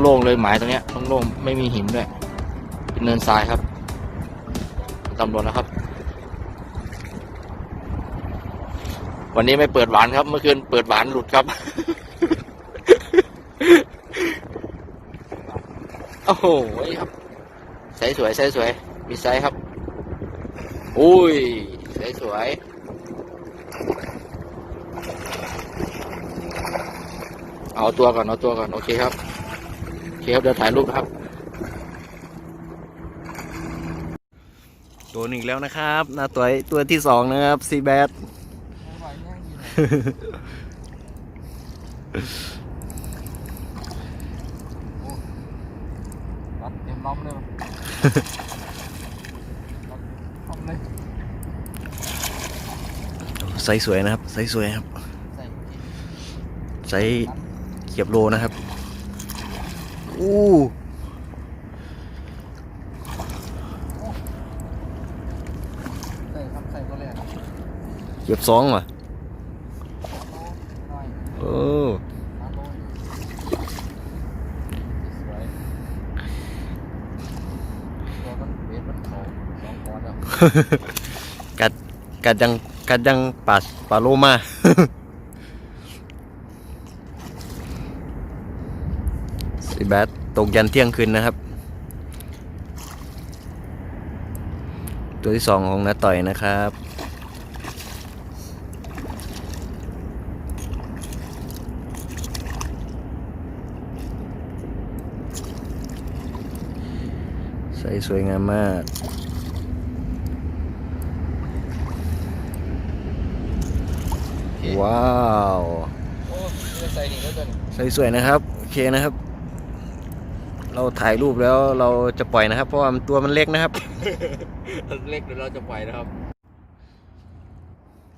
โล่งๆเลยหมายตรงเนี้ยโล่งๆไม่มีหินด้วยเป็นเนินทรายครับตำรวจแล้วครับ วันนี้ไม่เปิดหวานครับ เมื่อคืนเปิดหวานหลุดครับโอ้โหครับใสสวยใสสวย มีไซส์ครับ อุ้ยใสสวยเอาตัวก่อนเอาตัวก่อนโอเคครับ เคครับเดี๋ยวถ่ายรูปครับโดนอีกแล้วนะครับหน้าตัวตัวที่สองนะครับซีแบดรัดเต็มล้อมเลยไซส์สวยนะครับไซส์สวยครับใส่ไซส์เกียบโลนะครับ อู้ใส่ครับใส่ตัวแรกเกียบสองว่ะน้อยโอ้สามโลสวยตัวมันเวทมันเขาสองปอนด์แล้วกัดกัดยังกัดยังปาปาโลมา ซีแบดตกยันเที่ยงคืนนะครับ ตัวที่สองของน้าต่อยนะครับใส่สวยงามมากว้าวโอ้ยใส่นี่แล้วตัวนี้ใส่สวยนะครับ โอเคนะครับ เราถ่ายรูปแล้วเราจะปล่อยนะครับ เพราะว่ามันตัวมันเล็กนะครับเล็กเดี๋ยวเราจะปล่อยนะครับ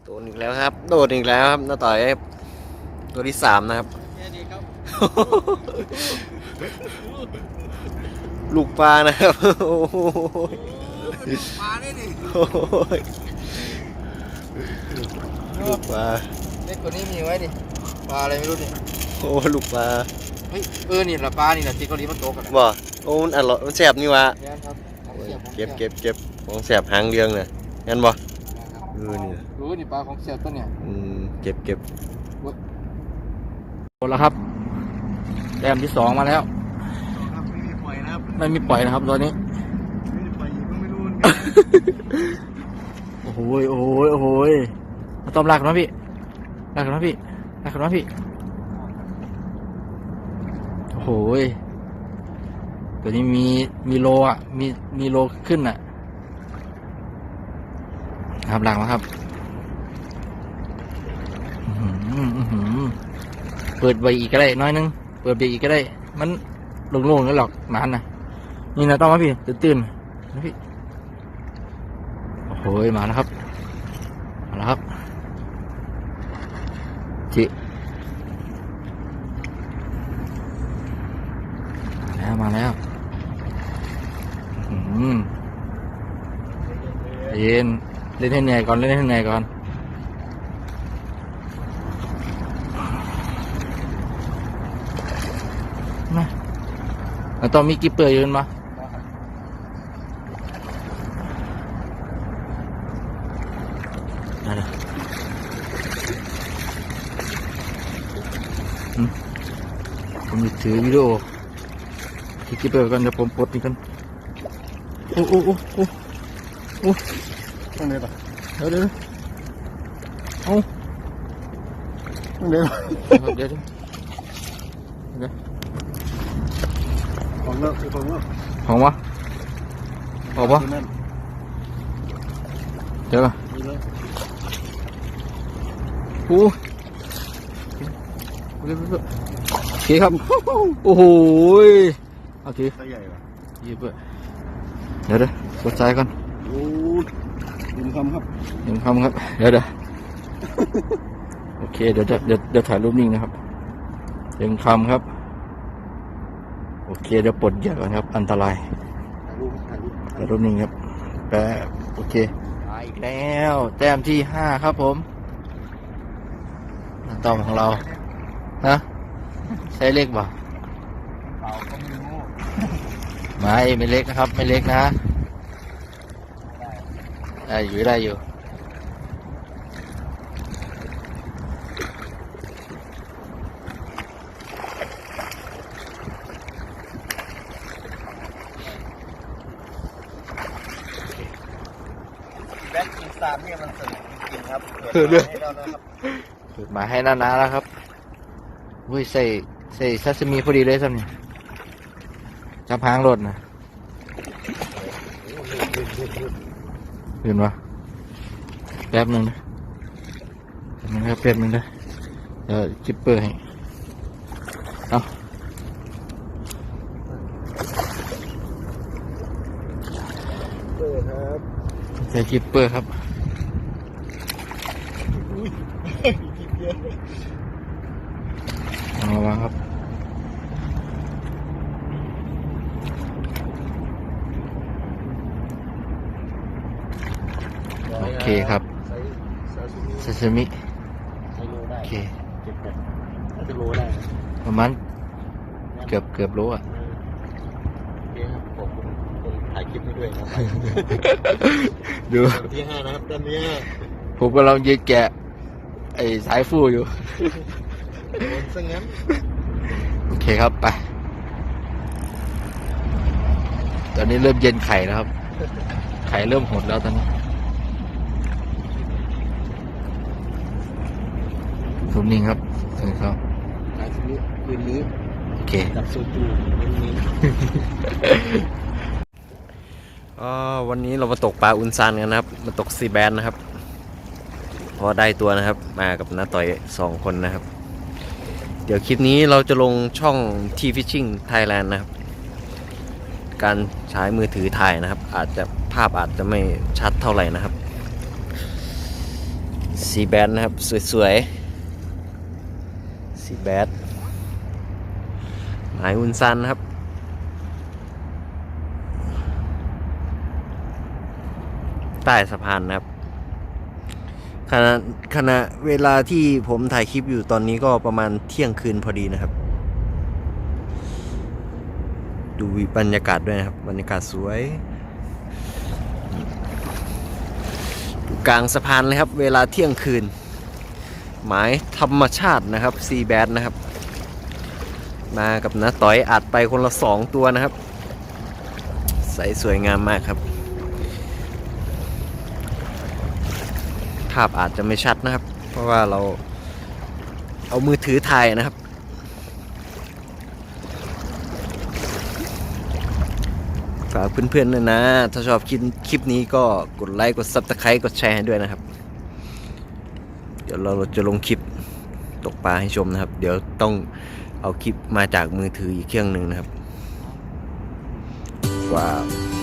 โดนอีกแล้วครับ โดนอีกแล้วครับน้าต่อยตัวที่สามนะครับแค่นี้ครับลูกปลานะครับโอ้โหมาได้ดิโอ้ยลูกปลาเล็กกว่านี้มีไว้ดิปลาอะไรไม่รู้ดิโอ้ลูกปลาเฮ้ยเออนี่แหละปลานี่แหละที่เกาหลีมันโตกันบ่โอ้มันอร่อยมันแสบนี่วะแค่ครับของโอ้ยสียของเก็บสียเก็บเก็บของแสบหางเรืองเนี่ยงั้นบ่เออนี่รู้นี่ปลาของเสียตัวเนี่ยอืมเก็บเก็บหมดแล้วครับแต้มที่สองมาแล้วครับไม่มีปล่อยนะครับไม่มีปล่อยนะครับตอนนี้ ไม่มีปล่อยก็ไม่รู้โอ้โหยโอ้โหยโอ้โหยมาต้อมลากกันมาพี่ลากกันมาพี่ลากกันมาพี่ โอ้โหยตัวนี้มีมีโลอะ มีมีโลขึ้นอะ ครับหลังมาครับอื้อหืออื้อหือเปิดใบอีกก็ได้ น้อยนึง เปิดใบอีกก็ได้ มันโล่งๆนั่หรอกมันนะนี่นะต้องมาพี่ตื่นตื่นๆนะพี่โอ้โหมาแล้วครับ มาแล้วครับจิมา แล้วมาแล้วอื้อหือใจเย็นเล่นให้เหนื่อยก่อนเล่นให้เหนื่อยก่อนมาแล้วต้องมีกี่เปื่อยยืนมานั่นอืมผมจะถือวิดีโอ ที่คิดไปกันเดี๋ยวผมปลดนี่กันโอ้โอ้โอ้โอ้โอ้ต้องเดินปะเดี๋ยวเดี๋ยวเอาต้องเดินเดี๋ยวเดี๋ยวเดี๋ยวของเลิกของเลิกของวะออกปะนั่นเดี๋ยวก่อนนี่เลยโอ้โอเคโอเคครับ โอ้โห ยโอเคตัวใหญ่ปะหยิบเว้ยเดี๋ยวเดี๋ยวกดใจก่อนโอ้ดินคำครับหนึ่งคำครับ เดี๋ยวเดี๋ยวโอเค เดี๋ยวจะเดี๋ยวเดี๋ยวถ่ายรูปนิ่งนะครับหนึ่งคำครับ โอเค เดี๋ยวปลดเหยื่อก่อนครับ อันตรายถ่ายรูปถ่ายรูปถ่ายรูปนิ่งครับแป๊บโอเคมาอีกแล้ว แต้มที่ห้าครับผมต้อมของเราฮะใช้เลขบ่ เปล่า ไม้ไม่เล็กนะครับ ไม่เล็กนะได้อยู่ได้อยู่แบ็คอินสตาร์เนี่ยมันสนุกจริงๆครับเออเดี๋ยวให้เรานะครับเปิดมาให้นาๆแล้วครับอุ้ยใส่ใส่ซาซิมิพอดีเลยสัมนี่ จับหางรถนะเห็นปะแป๊บหนึ่งนะแป๊บหนึงครับแป๊บหนึงนะเดี๋ยวจิปเปอร์ให้เอาเปิดครับใส่จิปเปอร์ครับ คิดเยอะ เอามาวางครับ โอ เคครับใส่ซาซิมิซาซิมิใส่โลได้โอเคเจ็ดแปดน่าจะโลได้ประมาณเกือบเกือบรู้อะโอเคครับขอบคุณคนถ่ายคลิปให้ด้วยครับดูด้านที่ห้านะครับด้านนี้ห้าผมกำลังยืนแกะ ไอ้สายฟูอยู่โดนซะงั้นโอเคครับไป ตอนนี้เริ่มเย็นไข่แล้วครับ ไข่เริ่มหดแล้วตอนนี้ ทุมนิ่งครับถึงครับซาซิมิคืนนี้โอเคกับโซจูวันนี้ก็วันนี้เรามาตกปลาอุนซานกันนะครับ มาตกซีแบนนะครับ พอได้ตัวนะครับ มากับน้าต่อยสองคนนะครับ เดี๋ยวคลิปนี้เราจะลงช่อง T Fishing Thailand นะครับ การใช้มือถือถ่ายนะครับ อาจจะภาพอาจจะไม่ชัดเท่าไหร่นะครับซีแบนนะครับ สวยๆ ซีแบนหมายอุนซันครับ ใต้สะพานนะครับขณะขณะเวลาที่ผมถ่ายคลิปอยู่ตอนนี้ก็ประมาณเที่ยงคืนพอดีนะครับ ดูบรรยากาศด้วยนะครับ บรรยากาศสวยอยู่กลางสะพานเลยครับ เวลาเที่ยงคืน หมายธรรมชาตินะครับซีแบดนะครับ มากับน้าต่อยอัดไปคนละสองตัวนะครับ ใสสวยงามมากครับ ภาพอาจจะไม่ชัดนะครับ เพราะว่าเราเอามือถือถ่ายนะครับฝากเพื่อนๆด้วยนะ ถ้าชอบคลิปนี้ก็กดไลค์ กด Subscribe กดแชร์ให้ด้วยนะครับ ดี๋ยวเราจะลงคลิปตกปลาให้ชมนะครับ เดี๋ยวต้องเอาคลิปมาจากมือถืออีกเครื่องหนึ่งนะครับว้าว